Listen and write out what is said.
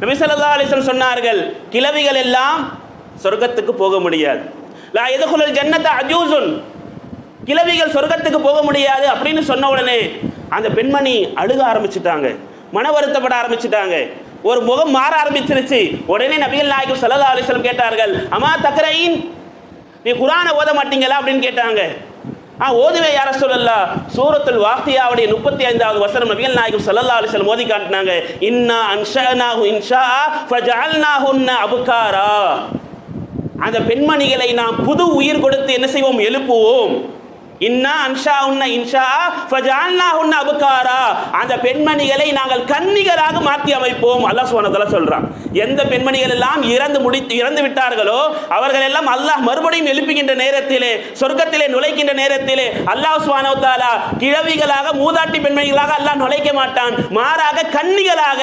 நபி ஸல்லல்லாஹு சொன்னார்கள் கிழவிகள் எல்லாம் சொர்க்கத்துக்கு போக முடியாது. லா எதுகுலல் ஜன்னத அஜூசுன் கிழவிகள் சொர்க்கத்துக்கு போக முடியாது அப்படின்னு சொன்ன உடனே அந்த பெண்மணி அழுக ஆரம்பிச்சிட்டாங்க. மன வருத்தப்பட ஆரம்பிச்சிட்டாங்க. ஒரு முகம் மாற ஆரம்பிச்சிருச்சு. உடனே நபிகள் நாயகம் சல்லா அலிஸ்லம் கேட்டார்கள் அம்மா தக்கரையின் நீ குரானை ஓத மாட்டீங்களா? அப்படின்னு கேட்டாங்க. ஆ ஓதுவே யார சொல்லல்லா சூரத்துல் வாக்தியாவுடைய முப்பத்தி ஐந்தாவது வசனம் நபிகள் நாயகம் ஸல்லல்லாஹு அலைஹி மோதி ஓதி காட்டினாங்க. இன்னா அன்ஷஅனாஹு இன்ஷா ஃபஜஅல்னாஹுன்ன அபுகாரா. அந்த பெண்மணிகளை நாம் புது உயிர் கொடுத்து என்ன செய்வோம்? எழுப்புவோம். இன்னா அன்ஷா உன்ன இன்ஷா ஃபஜான்னா உன்ன அபுகாரா. அந்த பெண்மணிகளை நாங்கள் கன்னிகளாக மாற்றி அமைப்போம். அல்லாஹ் சுவனத்தில் சொல்றான். எந்த பெண்மணிகள் எல்லாம் இறந்து முடி இறந்து விட்டார்களோ அவர்கள் எல்லாம் அல்லாஹ் மறுபடியும் எழுப்புகின்ற நேரத்திலே சொர்க்கத்திலே நுழைக்கின்ற நேரத்திலே அல்லாஹ் சுவானோ தாலா கிழவிகளாக மூதாட்டி பெண்மணிகளாக அல்லாஹ் நுழைக்க மாட்டான். மாறாக கன்னிகளாக